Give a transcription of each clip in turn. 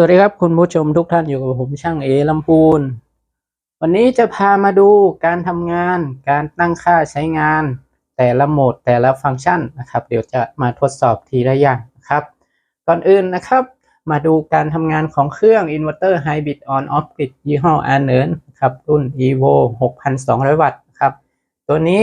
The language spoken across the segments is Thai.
สวัสดีครับคุณผู้ชมทุกท่านอยู่กับผมช่างเอลำพูน วันนี้จะพามาดูการทำงาน การตั้งค่าใช้งาน แต่ละโหมดแต่ละฟังก์ชันนะครับ เดี๋ยวจะมาทดสอบทีละอย่างนะครับ ก่อนอื่นนะครับ มาดูการทำงานของเครื่อง Inverter Hybrid On Off Grid ยี่ห้อ a n e r n ครับรุ่น Evo 6,200 วัตต์ครับ ตัวนี้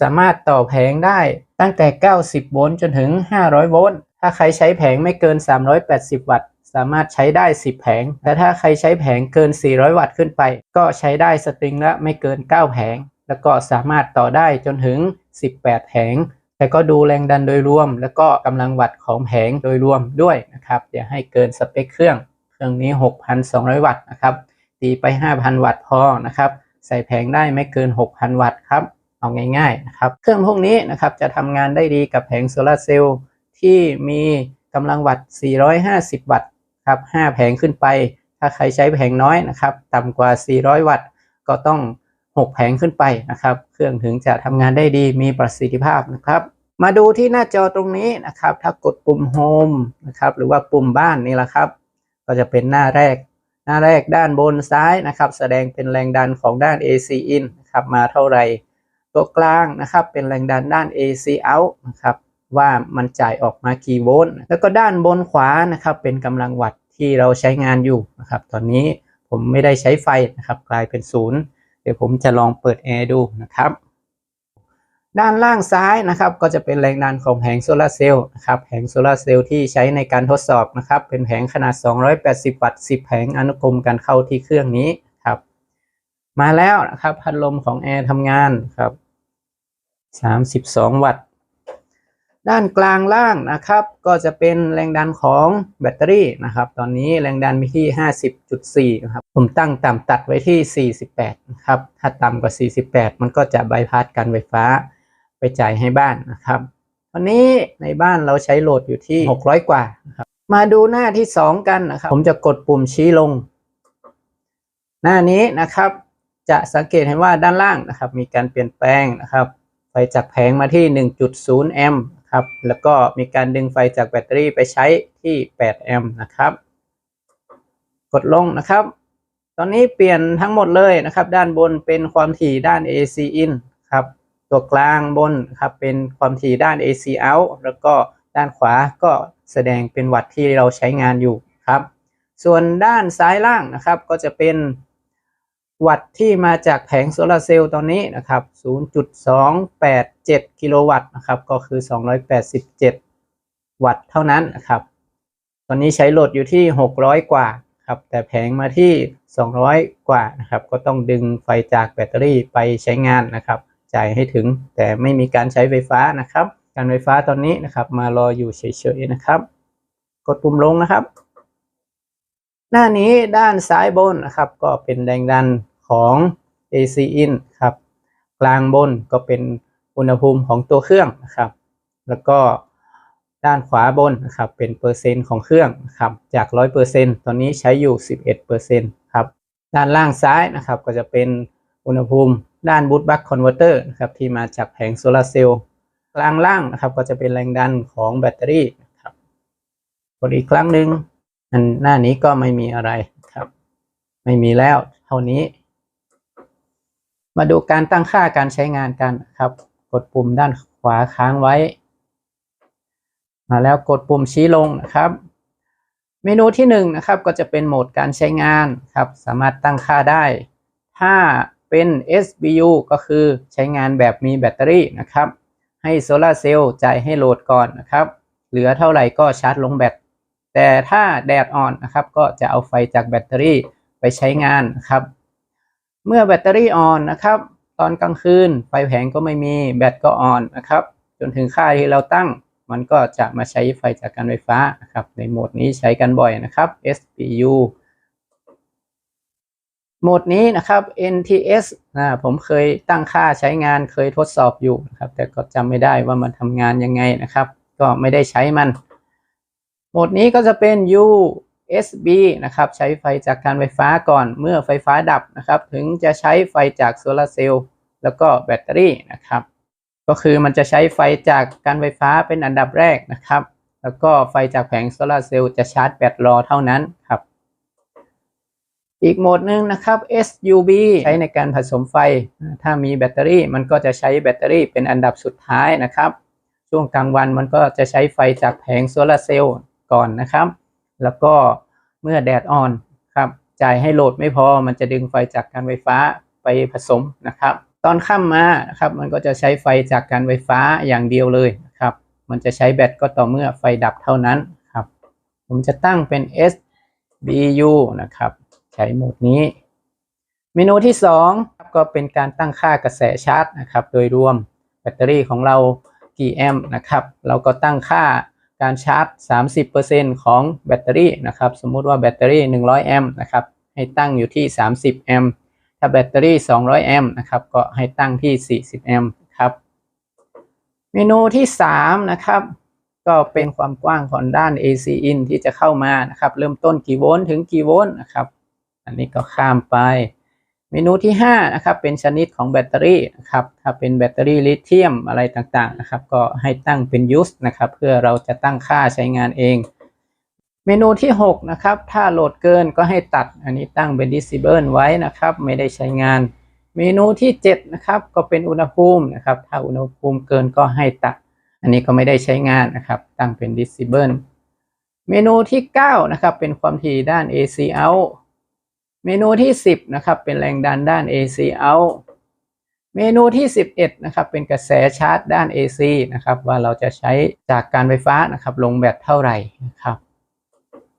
สามารถต่อแผงได้ตั้งแต่ 90 โวลต์จนถึง 500 โวลต์ ถ้าใครใช้แผงไม่เกิน 380 วัตต์ สามารถใช้ได้ 10 แผงและถ้าใครใช้แผงเกิน 400 วัตต์ขึ้นไป ก็ใช้ได้สตริงละไม่เกิน 9 แผง แล้วก็สามารถต่อได้จนถึง 18 แผง แต่ก็ดูแรงดันโดยรวม แล้วก็กำลังวัตต์ของแผงโดยรวมด้วยนะครับอย่าให้เกินสเปคเครื่อง เครื่องนี้ 6,200 วัตต์นะครับ ตีไป 5,000 วัตต์พอนะครับ ใส่แผงได้ไม่เกิน 6,000 วัตต์ครับ เอาง่ายๆนะครับ เครื่องพวกนี้นะครับจะทำงานได้ดีกับแผงโซลาร์เซลล์ที่มีกำลังวัตต์ 450 วัตต์ ครับ5แผงขึ้นไป ถ้าใครใช้แผงน้อยนะครับ ต่ำกว่า 400 วัตต์ ก็ต้อง 6 แผงขึ้นไปนะครับ เครื่องถึงจะทำงานได้ดีมีประสิทธิภาพนะครับ มาดูที่หน้าจอตรงนี้นะครับ ถ้ากดปุ่ม Home นะครับ หรือว่าปุ่มบ้านนี่แหละครับ ก็จะเป็นหน้าแรก หน้าแรกด้านบนซ้ายนะครับ แสดงเป็นแรงดันของด้าน AC in นะครับ มาเท่าไหร่ตัวกลางนะครับ เป็นแรงดันด้าน AC out นะครับ ว่ามันจ่ายออกมากี่โวลต์แล้วก็ด้านบนขวานะครับเป็นกำลังวัตต์ที่เราใช้งานอยู่นะครับ ตอนนี้ผมไม่ได้ใช้ไฟนะครับกลายเป็นศูนย์เดี๋ยวผมจะลองเปิดแอร์ดูนะครับ ด้านล่างซ้ายนะครับ ก็จะเป็นแรงดันของแผงโซลาร์เซลล์นะครับแผงโซลาร์เซลล์ที่ใช้ในการทดสอบนะครับ เป็นแผงขนาด 280 วัตต์ 10 แผงอนุกรมกันเข้าที่เครื่องนี้ครับ มาแล้วนะครับพัดลมของแอร์ทำงานครับ 32 วัตต์ ด้านกลางล่างนะครับ ก็จะเป็นแรงดันของแบตเตอรี่นะครับ ตอนนี้แรงดันมีที่ 50.4นะครับ ผมตั้งต่ำตัดไว้ที่ 48นะครับ ถ้าต่ำกว่า 48 มันก็จะบายพาสการไฟฟ้าไปจ่ายให้บ้านนะครับ ตอนนี้ในบ้านเราใช้โหลดอยู่ที่ 600 กว่านะครับ มาดูหน้าที่ 2 กันนะครับ ผมจะกดปุ่มชี้ลง หน้านี้นะครับ จะสังเกตเห็นว่าด้านล่างนะครับ มีการเปลี่ยนแปลงนะครับไฟจากแผงมาที่ 1.0 แอมป์ ครับ แล้วก็มีการดึงไฟจากแบตเตอรี่ไปใช้ที่ 8 แอมป์นะครับ กดลงนะครับ ตอนนี้เปลี่ยนทั้งหมดเลยนะครับ ด้านบนเป็นความถี่ด้าน AC in ครับ ตัวกลางบนครับเป็นความถี่ด้าน AC out แล้วก็ด้านขวาก็แสดงเป็นวัตต์ที่เราใช้งานอยู่ครับ ส่วนด้านซ้ายล่างนะครับก็จะเป็น วัตต์ที่มาจากแผงโซลาร์เซลล์ตอนนี้นะครับ 0.287 กิโลวัตต์นะครับ ก็คือ 287 วัตต์เท่านั้นนะครับ ตอนนี้ใช้โหลดอยู่ที่ 600 กว่าครับ แต่แผงมาที่ 200 กว่านะครับ ก็ต้องดึงไฟจากแบตเตอรี่ไปใช้งานนะครับ จ่ายให้ถึง แต่ไม่มีการใช้ไฟฟ้านะครับ การไฟฟ้าตอนนี้นะครับ มารออยู่เฉยๆนะครับ กดปุ่มลงนะครับ หน้านี้ด้านซ้ายบนนะครับ ก็เป็นแรงดันของ AC in ครับ กลางบนก็เป็นอุณหภูมิของตัวเครื่องนะครับ แล้วก็ด้านขวาบนนะครับ เป็นเปอร์เซ็นต์ของเครื่องครับ จาก 100%ตอนนี้ใช้อยู่ 11%ครับ ด้านล่างซ้ายนะครับก็จะเป็นอุณหภูมิด้านบูตบัคคอนเวอร์เตอร์นะครับที่มาจากแผงโซลาร์เซลล์กลางล่างนะครับ ก็จะเป็นแรงดันของแบตเตอรี่นะครับกดอีกครั้งหนึ่ง อันหน้านี้ก็ไม่มีอะไรครับ ไม่มีแล้วเท่านี้ มาดูการตั้งค่าการใช้งานกันครับ กดปุ่มด้านขวาค้างไว้มาแล้วกดปุ่มชี้ลงนะครับ เมนูที่1นนะครับก็จะเป็นโหมดการใช้งานครับ สามารถตั้งค่าได้ ถ้าเป็น SBU ก็คือใช้งานแบบมีแบตเตอรี่นะครับ ให้โซลาร์เซลล์จ่ายให้โหลดก่อนนะครับ เหลือเท่าไหร่ก็ชาร์จลงแบต แต่ถ้าแดดอ่อนนะครับ ก็จะเอาไฟจากแบตเตอรี่ไปใช้งานนะครับ เมื่อแบตเตอรี่อ่อนนะครับ ตอนกลางคืนไฟแผงก็ไม่มีแบตก็อ่อนนะครับ จนถึงค่าที่เราตั้ง มันก็จะมาใช้ไฟจากการไฟฟ้านะครับ ในโหมดนี้ใช้กันบ่อยนะครับ SPU โหมดนี้นะครับ NTS นะผมเคยตั้งค่าใช้งานเคยทดสอบอยู่นะครับ แต่ก็จำไม่ได้ว่ามันทำงานยังไงนะครับ ก็ไม่ได้ใช้มัน มดนี้ก็จะเป็น USB นะครับใช้ไฟจากการไฟฟ้าก่อนเมื่อไฟฟ้าดับนะครับ ถึงจะใช้ไฟจากโซลาร์เซลล์แล้วก็แบตเตอรี่นะครับ ก็คือมันจะใช้ไฟจากการไฟฟ้าเป็นอันดับแรกนะครับ แล้วก็ไฟจากแผงโซลาร์เซลล์จะชาร์จแบตรอเท่านั้นครับ อีกโหมดหนึ่งนะครับ SUB ใช้ในการผสมไฟ ถ้ามีแบตเตอรี่มันก็จะใช้แบตเตอรี่เป็นอันดับสุดท้ายนะครับ ช่วงกลางวันมันก็จะใช้ไฟจากแผงโซลาร์เซลล์ ก่อนนะครับ แล้วก็เมื่อแดดอ่อนครับจ่ายให้โหลดไม่พอมันจะดึงไฟจากการไฟฟ้าไปผสมนะครับ ตอนค่ำมานะครับมันก็จะใช้ไฟจากการไฟฟ้าอย่างเดียวเลยครับ มันจะใช้แบตก็ต่อเมื่อไฟดับเท่านั้นครับ ผมจะตั้งเป็น SBU นะครับ ใช้โหมดนี้ เมนูที่2ก็เป็นการตั้งค่ากระแสชาร์จนะครับ โดยรวมแบตเตอรี่ของเรากี่แอมป์นะครับ เราก็ตั้งค่า การชาร์จ 30%ของแบตเตอรี่นะครับ สมมุติว่าแบตเตอรี่ 100 แอมป์นะครับ ให้ตั้งอยู่ที่ 30 แอมป์ ถ้าแบตเตอรี่ 200 แอมป์นะครับ ก็ให้ตั้งที่ 40 แอมป์ครับ เมนูที่ 3 นะครับ ก็เป็นความกว้างของด้าน AC in ที่จะเข้ามานะครับ เริ่มต้นกี่โวลต์ถึงกี่โวลต์นะครับ อันนี้ก็ข้ามไป มนูที่5นะครับเป็นชนิดของแบตเตอรี่นะครับถ้าเป็นแบตเตอรี่ลิเธียมอะไรต่างๆนะครับก็ให้ตั้งเป็น use นะครับเพื่อเราจะตั้งค่าใช้งานเอง เมนูที่6นะครับถ้าโหลดเกินก็ให้ตัดอันนี้ตั้งเป็น disable ไว้นะครับไม่ได้ใช้งาน เมนูที่7นะครับก็เป็นอุณหภูมินะครับถ้าอุณหภูมิเกินก็ให้ตัด อันนี้ก็ไม่ได้ใช้งานนะครับตั้งเป็น disable เมนูที่9นะครับเป็นความถี่ด้าน AC out เมนูที่ 10นะครับเป็นแรงดันด้าน AC out เมนูที่ 11นะครับเป็นกระแสชาร์จด้าน AC นะครับว่าเราจะใช้จากการไฟฟ้านะครับลงแบตเท่าไหร่นะครับ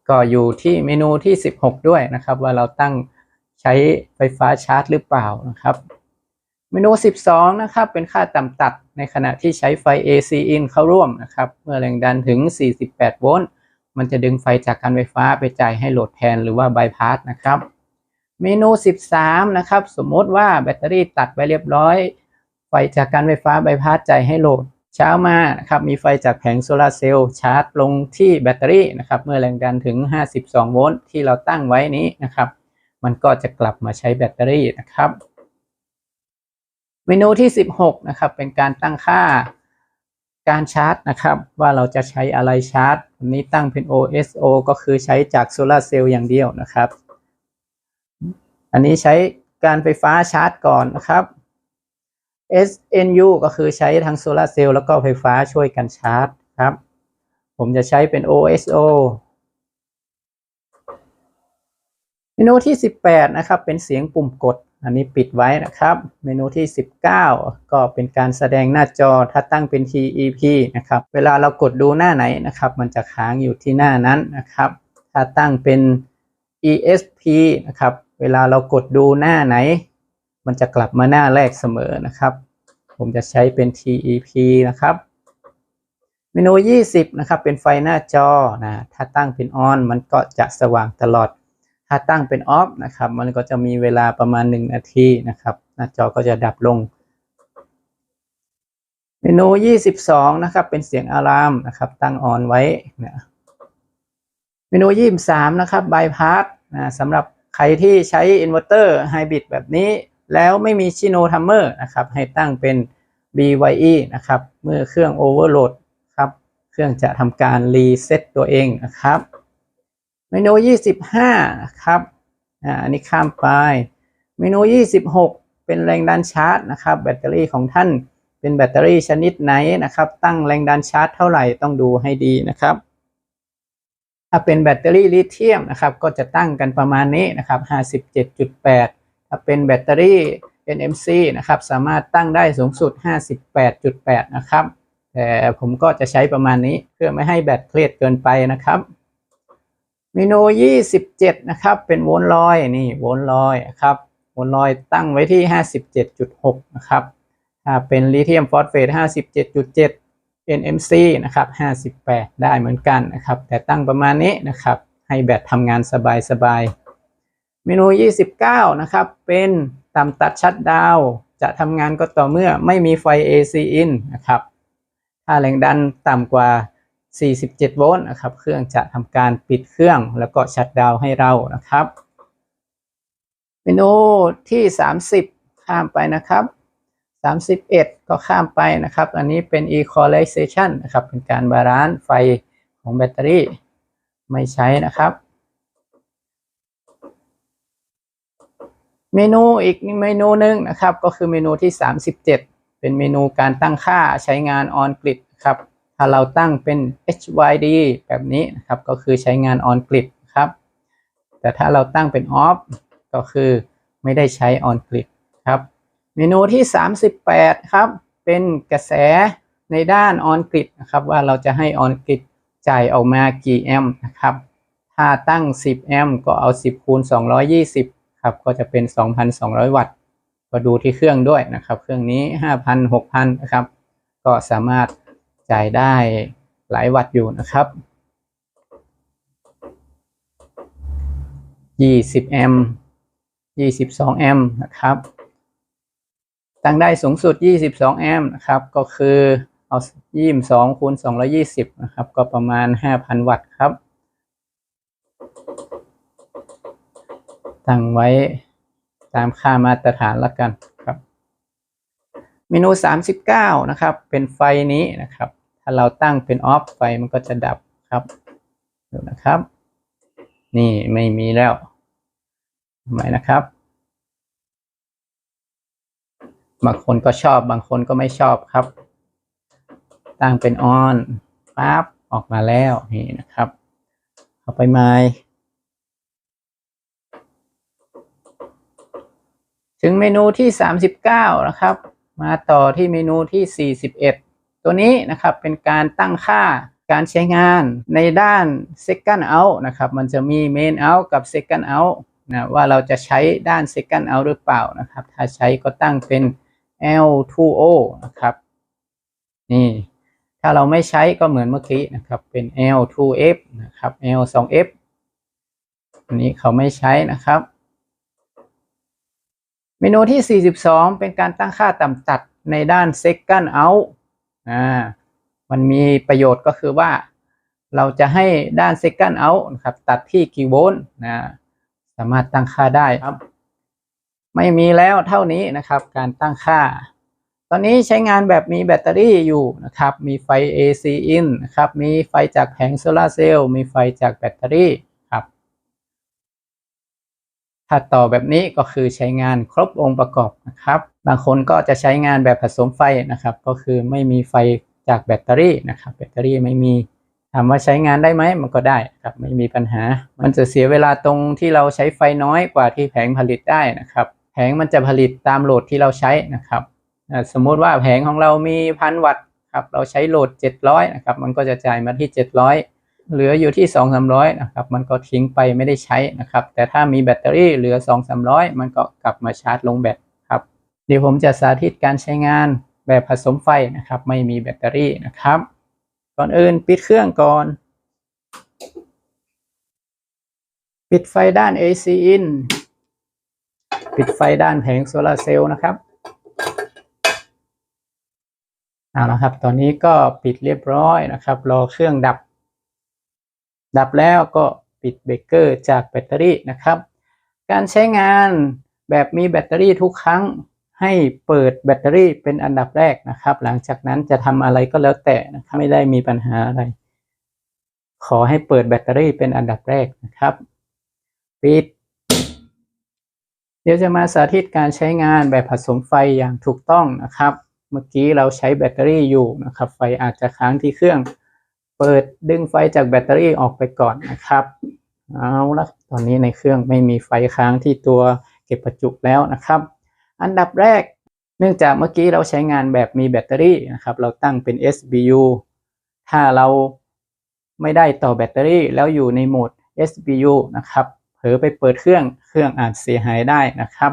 ก็อยู่ที่เมนูที่ 16 ด้วยนะครับว่าเราตั้งใช้ไฟฟ้าชาร์จหรือเปล่านะครับ เมนู 12นะครับเป็นค่าต่ำตัดในขณะที่ใช้ไฟ AC in เข้าร่วมนะครับเมื่อแรงดันถึง 48 โวลต์มันจะดึงไฟจากการไฟฟ้าไปจ่ายให้โหลดแทนหรือว่าบายพาสนะครับ เมนู 13 นะครับ สมมติว่าแบตเตอรี่ตัดไปเรียบร้อย ไฟจากการไฟฟ้าใบายพาสจ่ายให้โหลด เช้ามานะครับมีไฟจากแผงโซลาร์เซลล์ชาร์จลงที่แบตเตอรี่นะครับ เมื่อแรงดันถึง 52 โวลต์ที่เราตั้งไว้นี้นะครับ มันก็จะกลับมาใช้แบตเตอรี่นะครับ เมนูที่ 16 นะครับ เป็นการตั้งค่าการชาร์จนะครับ ว่าเราจะใช้อะไรชาร์จอันนี้ตั้งเป็น OSO ก็คือใช้จากโซลาร์เซลล์อย่างเดียวนะครับ อันนี้ใช้การไฟฟ้าชาร์จก่อนนะครับ SNU ก็คือใช้ทั้งโซลาร์เซลล์แล้วก็ไฟฟ้าช่วยกันชาร์จครับ ผมจะใช้เป็น OSO เมนูที่ 18 นะครับ เป็นเสียงปุ่มกด อันนี้ปิดไว้นะครับ เมนูที่ 19 ก็เป็นการแสดงหน้าจอถ้าตั้งเป็น TEP นะครับ เวลาเรากดดูหน้าไหนนะครับ มันจะค้างอยู่ที่หน้านั้นนะครับ ถ้าตั้งเป็น ESP นะครับ เวลาเรากดดูหน้าไหน มันจะกลับมาหน้าแรกเสมอนะครับ ผมจะใช้เป็น TEP นะครับ เมนู 20 นะครับ เป็นไฟหน้าจอนะ ถ้าตั้งเป็น on มันก็จะสว่างตลอด ถ้าตั้งเป็น off นะครับ มันก็จะมีเวลาประมาณ 1 นาทีนะครับ หน้าจอก็จะดับลงเมนู 22 นะครับ เป็นเสียงอะลามนะครับ ตั้ง on ไว้นะเมนู 23 นะครับ bypass นะสำหรับ ใครที่ใช้อินเวอร์เตอร์ไฮบริดแบบนี้ แล้วไม่มีชิโนทัมเมอร์นะครับ ให้ตั้งเป็น BYE นะครับ เมื่อเครื่องโอเวอร์โหลดครับ เครื่องจะทำการรีเซ็ตตัวเองนะครับ เมนู 25 นะครับอ่าอันนี้ข้ามไป เมนู 26 เป็นแรงดันชาร์จนะครับ แบตเตอรี่ของท่านเป็นแบตเตอรี่ชนิดไหนนะครับ ตั้งแรงดันชาร์จเท่าไหร่ต้องดูให้ดีนะครับ ถ้าเป็นแบตเตอรี่ลิเธียมนะครับก็จะตั้งกันประมาณนี้นะครับ57.8 ถ้าเป็นแบตเตอรี่ NMC นะครับสามารถตั้งได้สูงสุด 58.8 นะครับ แต่ผมก็จะใช้ประมาณนี้เพื่อไม่ให้แบตเครียดเกินไปนะครับเมนู27 นะครับ เป็นโวลต์ลอยนี่โวลต์ลอยครับโวลต์ลอยตั้งไว้ที่ 57.6 นะครับถ้าเป็นลิเธียมฟอสเฟต 57.7 NMC นะครับ 58 ได้เหมือนกันนะครับ แต่ตั้งประมาณนี้นะครับ ให้แบตทำงานสบายๆ เมนู 29 นะครับ เป็นต่ำตัดชัดดาวจะทำงานก็ต่อเมื่อไม่มีไฟ AC in นะครับ ถ้าแรงดันต่ำกว่า 47 โวลต์นะครับ เครื่องจะทำการปิดเครื่องแล้วก็ชัดดาวให้เรานะครับ เมนูที่ 30 ข้ามไปนะครับ 31 ก็ข้ามไปนะครับ อันนี้เป็น equalization นะครับ เป็นการบาลานซ์ไฟของแบตเตอรี่ไม่ใช้นะครับ เมนูอีกเมนูหนึ่งนะครับ ก็คือเมนูที่ 37 เป็นเมนูการตั้งค่าใช้งาน on grid ครับ ถ้าเราตั้งเป็น HYD แบบนี้นะครับ ก็คือใช้งาน on grid ครับ แต่ถ้าเราตั้งเป็น off ก็คือไม่ได้ใช้ on grid ครับ เมนูที่ 38 ครับ เป็นกระแสในด้าน on grid นะครับ ว่าเราจะให้ on grid จ่ายออกมากี่แอมป์นะครับ ถ้าตั้ง 10 แอมป์ก็เอา 10คูณ220 ครับ ก็จะเป็น 2,200 วัตต์ ก็ดูที่เครื่องด้วยนะครับ เครื่องนี้ 5,000 6,000 นะครับ ก็สามารถจ่ายได้หลายวัตต์อยู่นะครับ20แอมป์22แอมป์นะครับ ตั้งได้สูงสุด 22 แอมป์นะครับ ก็คือเอา22คูณ220 นะครับ ก็ประมาณ 5,000 วัตต์ครับ ตั้งไว้ตามค่ามาตรฐานละกันครับ เมนู 39 นะครับ เป็นไฟนี้นะครับ ถ้าเราตั้งเป็นออฟไฟมันก็จะดับครับดูนะครับ นี่ไม่มีแล้วทำไมนะครับ บางคนก็ชอบบางคนก็ไม่ชอบครับ ตั้งเป็นออนปั๊บออกมาแล้วนี่นะครับเอาไปไม้ถึงเมนูที่ 39 นะครับ มาต่อที่เมนูที่ 41 ตัวนี้นะครับเป็นการตั้งค่าการใช้งานในด้าน second out นะครับ มันจะมี main out กับ second out นะว่าเราจะใช้ด้าน second out หรือเปล่านะครับ ถ้าใช้ก็ตั้งเป็น L2O นะครับ นี่ถ้าเราไม่ใช้ก็เหมือนเมื่อกี้นะครับ เป็น L2F นะครับ L2F อันนี้เขาไม่ใช้นะครับ เมนูที่ 42 เป็นการตั้งค่าต่ำจัดในด้าน second out อ่ามันมีประโยชน์ก็คือว่า เราจะให้ด้าน second out นะครับ ตัดที่กี่โวลต์นะสามารถตั้งค่าได้ครับ ไม่มีแล้วเท่านี้นะครับ การตั้งค่า ตอนนี้ใช้งานแบบมีแบตเตอรี่อยู่นะครับ มีไฟ AC in นะครับ มีไฟจากแผงโซลาเซลล์ มีไฟจากแบตเตอรี่ครับ ถ้าต่อแบบนี้ก็คือใช้งานครบองค์ประกอบนะครับ บางคนก็จะใช้งานแบบผสมไฟนะครับ ก็คือไม่มีไฟจากแบตเตอรี่นะครับ แบตเตอรี่ไม่มีถามว่าใช้งานได้ไหมมันก็ได้ครับไม่มีปัญหา มันจะเสียเวลาตรงที่เราใช้ไฟน้อยกว่าที่แผงผลิตได้นะครับ แผงมันจะผลิตตามโหลดที่เราใช้นะครับสมมุติว่าแผงของเรามีพันวัตต์ครับเราใช้โหลด 700นะครับมันก็จะจ่ายมาที่ 700 เหลืออยู่ที่ 2 300นะครับมันก็ทิ้งไปไม่ได้ใช้นะครับ แต่ถ้ามีแบตเตอรี่เหลือ 2 300 มันก็กลับมาชาร์จลงแบตครับเดี๋ยวผมจะสาธิตการใช้งานแบบผสมไฟนะครับ ไม่มีแบตเตอรี่นะครับ ก่อนอื่นปิดเครื่องก่อน ปิดไฟด้าน AC in ปิดไฟด้านแผงโซลาร์เซลล์นะครับเอาละครับ ตอนนี้ก็ปิดเรียบร้อยนะครับ รอเครื่องดับ ดับแล้วก็ปิดเบรกเกอร์จากแบตเตอรี่นะครับ การใช้งานแบบมีแบตเตอรี่ทุกครั้งให้เปิดแบตเตอรี่เป็นอันดับแรกนะครับ หลังจากนั้นจะทำอะไรก็แล้วแต่นะครับไม่ได้มีปัญหาอะไร ขอให้เปิดแบตเตอรี่เป็นอันดับแรกนะครับ ปิด ดี๋ยวจะมาสาธิตการใช้งานแบบผสมไฟอย่างถูกต้องนะครับ เมื่อกี้เราใช้แบตเตอรี่อยู่นะครับ ไฟอาจจะค้างที่เครื่อง เปิดดึงไฟจากแบตเตอรี่ออกไปก่อนนะครับ เอาละตอนนี้ในเครื่องไม่มีไฟค้างที่ตัวเก็บประจุแล้วนะครับ อันดับแรก เนื่องจากเมื่อกี้เราใช้งานแบบมีแบตเตอรี่นะครับ เราตั้งเป็น SBU ถ้าเราไม่ได้ต่อแบตเตอรี่แล้วอยู่ในโหมด SBU นะครับ เผลอไปเปิดเครื่องเครื่องอาจเสียหายได้นะครับ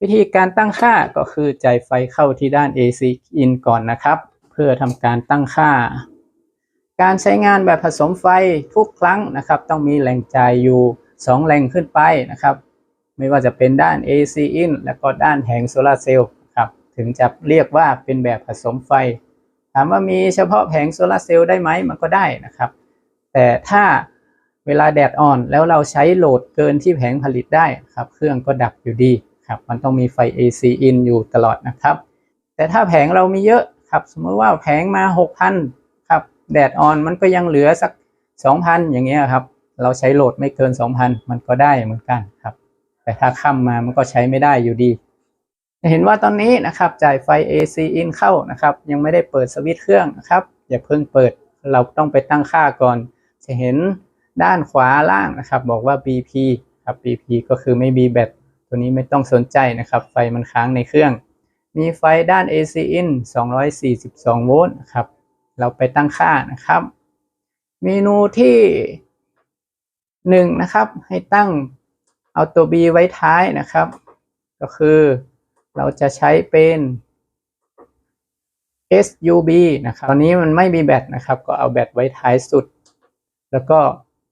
วิธีการตั้งค่าก็คือจ่ายไฟเข้าที่ด้าน AC in ก่อนนะครับ เพื่อทำการตั้งค่า การใช้งานแบบผสมไฟทุกครั้งนะครับ ต้องมีแหล่งจ่ายอยู่ 2 แหล่งขึ้นไปนะครับ ไม่ว่าจะเป็นด้าน AC in และก็ด้านแผงโซลาร์เซลล์ครับถึงจะเรียกว่าเป็นแบบผสมไฟ ถามว่ามีเฉพาะแผงโซลาร์เซลล์ได้ไหมมันก็ได้นะครับ แต่ถ้า เวลาแดดอ่อนแล้วเราใช้โหลดเกินที่แผงผลิตได้ครับ เครื่องก็ดับอยู่ดีครับ มันต้องมีไฟ AC in อยู่ตลอดนะครับ แต่ถ้าแผงเรามีเยอะครับ สมมติว่าแผงมา 6,000ครับ แดดอ่อนมันก็ยังเหลือสัก 2,000 อย่างเงี้ยครับ เราใช้โหลดไม่เกิน 2,000 มันก็ได้เหมือนกันครับ แต่ถ้าค่ำมามันก็ใช้ไม่ได้อยู่ดีจะเห็นว่าตอนนี้นะครับจ่ายไฟ AC in เข้านะครับ ยังไม่ได้เปิดสวิตช์เครื่องนะครับ อย่าเพิ่งเปิดเราต้องไปตั้งค่าก่อน จะเห็น ด้านขวาล่างนะครับ บอกว่า BP ครับ BP ก็คือไม่มีแบตตัวนี้ไม่ต้องสนใจนะครับ ไฟมันค้างในเครื่อง มีไฟด้าน AC in 242 โวลต์นะครับ เราไปตั้งค่านะครับ เมนูที่หนึ่งนะครับให้ตั้งเอาตัว B ไว้ท้ายนะครับ ก็คือเราจะใช้เป็น SUB นะครับตอนนี้มันไม่มีแบตนะครับ ก็เอาแบตไว้ท้ายสุด แล้วก็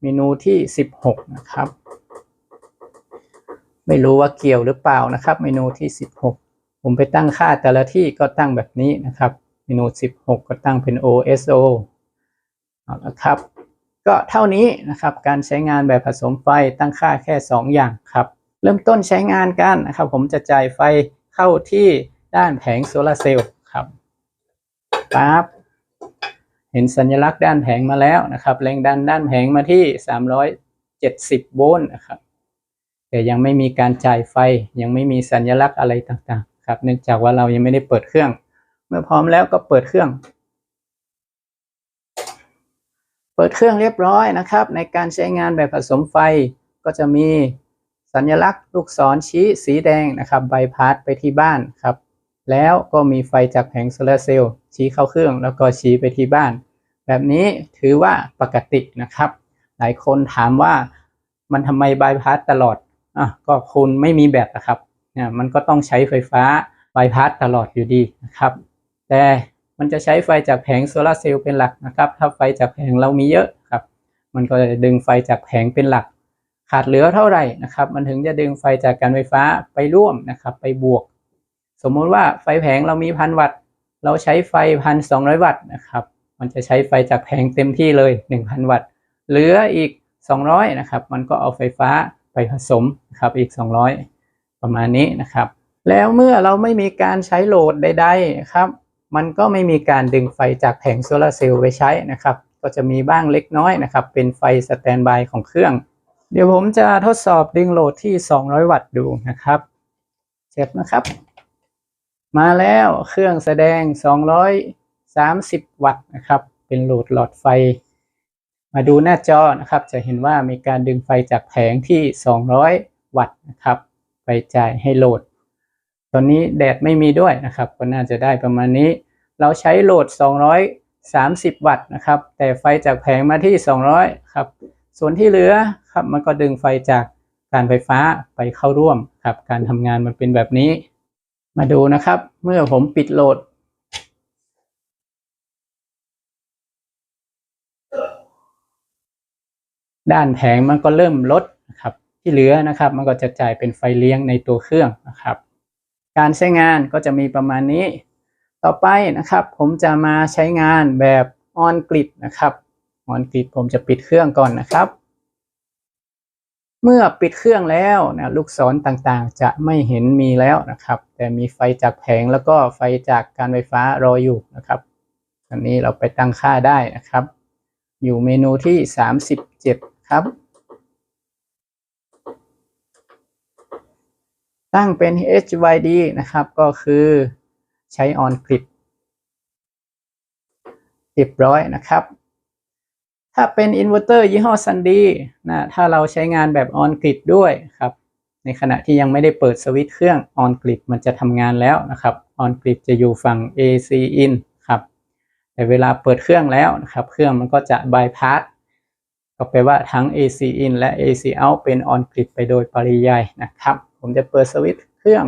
เมนูที่ 16 นะครับ ไม่รู้ว่าเกี่ยวหรือเปล่านะครับ เมนูที่ 16 ผมไปตั้งค่าแต่ละที่ก็ตั้งแบบนี้นะครับ เมนู 16 ก็ตั้งเป็น OSO เอาละครับ ก็เท่านี้นะครับ การใช้งานแบบผสมไฟตั้งค่าแค่ 2 อย่างครับ เริ่มต้นใช้งานกันนะครับ ผมจะจ่ายไฟเข้าที่ด้านแผงโซลาร์เซลล์ครับปั๊บ เห็นสัญลักษณ์ด้านแผงมาแล้วนะครับแรงดันด้านแผงมาที่ 370 โวลต์นะครับแต่ยังไม่มีการจ่ายไฟยังไม่มีสัญลักษณ์อะไรต่างๆ ครับ เนื่องจากว่าเรายังไม่ได้เปิดเครื่อง เมื่อพร้อมแล้วก็เปิดเครื่อง เปิดเครื่องเรียบร้อยนะครับ ในการใช้งานแบบผสมไฟก็จะมีสัญลักษณ์ลูกศรชี้สีแดงนะครับใบพัดไปที่บ้านครับ แล้วก็มีไฟจากแผงโซลาร์เซลล์ชี้เข้าเครื่อง แล้วก็ชี้ไปที่บ้าน แบบนี้ถือว่าปกตินะครับ หลายคนถามว่ามันทำไมบายพาสตลอดอะก็คุณไม่มีแบตนะครับเนี่ยมันก็ต้องใช้ไฟฟ้าบายพาสตลอดอยู่ดีนะครับ แต่มันจะใช้ไฟจากแผงโซลาร์เซลล์เป็นหลักนะครับ ถ้าไฟจากแผงเรามีเยอะครับ มันก็จะดึงไฟจากแผงเป็นหลัก ขาดเหลือเท่าไหร่นะครับ มันถึงจะดึงไฟจากการไฟฟ้าไปร่วมนะครับ ไปบวก สมมติว่าไฟแผงเรามีพันวัตต์ เราใช้ไฟพันสองร้อยวัตต์นะครับ มันจะใช้ไฟจากแผงเต็มที่เลยหนึ่งพันวัตต์ เหลืออีกสองร้อยนะครับ มันก็เอาไฟฟ้าไปผสมนะครับอีกสองร้อยประมาณนี้นะครับ แล้วเมื่อเราไม่มีการใช้โหลดใดๆครับ มันก็ไม่มีการดึงไฟจากแผงโซลาร์เซลล์ไปใช้นะครับ ก็จะมีบ้างเล็กน้อยนะครับ เป็นไฟสแตนบายของเครื่อง เดี๋ยวผมจะทดสอบดึงโหลดที่ 200 วัตต์ดูนะครับเจ็บนะครับ มาแล้วเครื่องแสดง 230 วัตต์นะครับ เป็นโหลดหลอดไฟ มาดูหน้าจอนะครับ จะเห็นว่ามีการดึงไฟจากแผงที่ 200 วัตต์นะครับ ไปจ่ายให้โหลด ตอนนี้แดดไม่มีด้วยนะครับ ก็น่าจะได้ประมาณนี้ เราใช้โหลด 230 วัตต์นะครับ แต่ไฟจากแผงมาที่ 200 ครับ ส่วนที่เหลือครับ มันก็ดึงไฟจากการไฟฟ้าไปเข้าร่วมครับ การทำงานมันเป็นแบบนี้ มาดูนะครับ เมื่อผมปิดโหลด ด้านแผงมันก็เริ่มลดนะครับ ที่เหลือนะครับ มันก็จะจ่ายเป็นไฟเลี้ยงในตัวเครื่องนะครับ การใช้งานก็จะมีประมาณนี้ ต่อไปนะครับ ผมจะมาใช้งานแบบออนกริดนะครับออนกริดผมจะปิดเครื่องก่อนนะครับ เมื่อปิดเครื่องแล้วนะลูกศรต่างๆ จะไม่เห็นมีแล้วนะครับ แต่มีไฟจากแผงแล้วก็ไฟจากการไฟฟ้ารออยู่นะครับ อันนี้เราไปตั้งค่าได้นะครับ อยู่เมนูที่ 37 ครับ ตั้งเป็น HYD นะครับก็คือใช้ on grid เรียบร้อยนะครับ ถ้าเป็นอินเวอร์เตอร์ยี่ห้อซันดีนะถ้าเราใช้งานแบบ on grid ด้วยครับ ในขณะที่ยังไม่ได้เปิดสวิตช์เครื่อง on grid มันจะทำงานแล้วนะครับ on grid จะอยู่ฝั่ง AC in ครับ แต่เวลาเปิดเครื่องแล้วนะครับ เครื่องมันก็จะ bypass ก็แปลว่าทั้ง AC in และ AC out เป็น on grid ไปโดยปริยายนะครับ ผมจะเปิดสวิตช์เครื่อง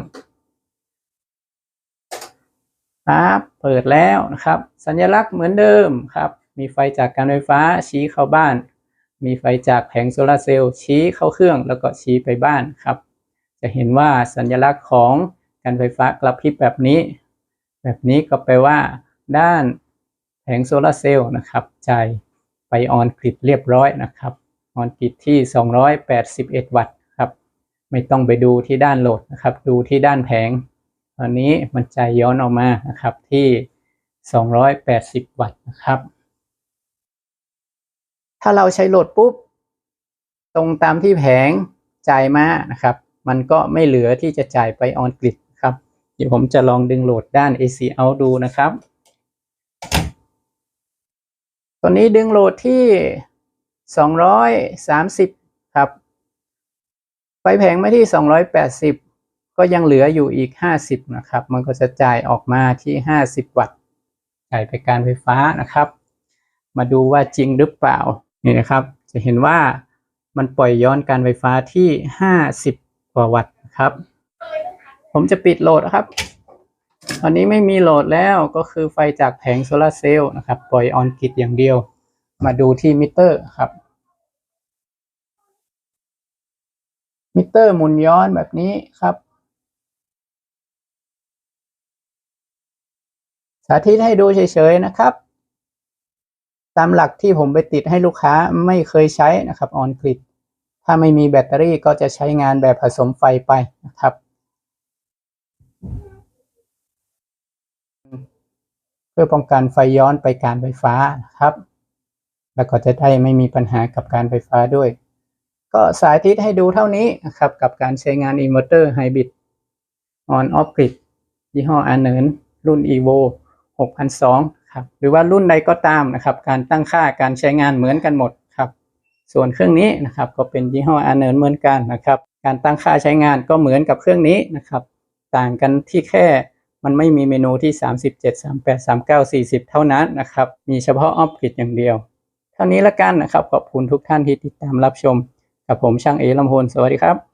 ครับเปิดแล้วนะครับ สัญลักษณ์เหมือนเดิมครับ มีไฟจากการไฟฟ้าชี้เข้าบ้าน มีไฟจากแผงโซลาร์เซลล์ชี้เข้าเครื่องแล้วก็ชี้ไปบ้านครับ จะเห็นว่าสัญลักษณ์ของการไฟฟ้ากระพริบแบบนี้ แบบนี้ก็แปลว่า ด้านแผงโซลาร์เซลล์นะครับจ่ายไปออนกริดเรียบร้อยนะครับออนกริดที่ 281 วัตต์ครับ ไม่ต้องไปดูที่ด้านโหลดนะครับ ดูที่ด้านแผง ตอนนี้มันจ่ายย้อนออกมานะครับที่ 280 วัตต์นะครับ ถ้าเราใช้โหลดปุ๊บ ตรงตามที่แผงจ่ายมานะครับ มันก็ไม่เหลือที่จะจ่ายไปออนกริดครับ เดี๋ยวผมจะลองดึงโหลดด้าน AC out ดูนะครับตัวนี้ดึงโหลดที่ 230 ครับไฟแผงมาที่ 280 ก็ยังเหลืออยู่อีก 50 นะครับ มันก็จะจ่ายออกมาที่ 50 วัตต์จ่ายไปการไฟฟ้านะครับ มาดูว่าจริงหรือเปล่า นี่นะครับจะเห็นว่ามันปล่อยย้อนการไฟฟ้าที่ 50 กว่าวัตต์ครับ ผมจะปิดโหลดนะครับ ตอนนี้ไม่มีโหลดแล้วก็คือไฟจากแผงโซลาร์เซลล์นะครับปล่อยออนกิดอย่างเดียว มาดูที่มิเตอร์ครับ มิเตอร์หมุนย้อนแบบนี้ครับ สาธิตให้ดูเฉยๆนะครับ ตามหลักที่ผมไปติดให้ลูกค้าไม่เคยใช้นะครับออนกริดถ้าไม่มีแบตเตอรี่ก็จะใช้งานแบบผสมไฟไปนะครับ เพื่อป้องกันไฟย้อนไปการไฟฟ้านะครับ แล้วก็จะได้ไม่มีปัญหากับการไฟฟ้าด้วย ก็สาธิตให้ดูเท่านี้นะครับ กับการใช้งานอินเวอร์เตอร์ไฮบริดออนออฟกริดยี่ห้ออันเนินรุ่น evo 6002 ครับหรือว่ารุ่นใดก็ตามนะครับ การตั้งค่าการใช้งานเหมือนกันหมดครับ ส่วนเครื่องนี้นะครับก็เป็นยี่ห้ออันเนินเหมือนกันนะครับ การตั้งค่าใช้งานก็เหมือนกับเครื่องนี้นะครับ ต่างกันที่แค่มันไม่มีเมนูที่ 37 38 39 40 เท่านั้นนะครับ มีเฉพาะออฟกิดอย่างเดียว เท่านี้ละกันนะครับ ขอบคุณทุกท่านที่ติดตามรับชม กับผมช่างเอลำพลสวัสดีครับ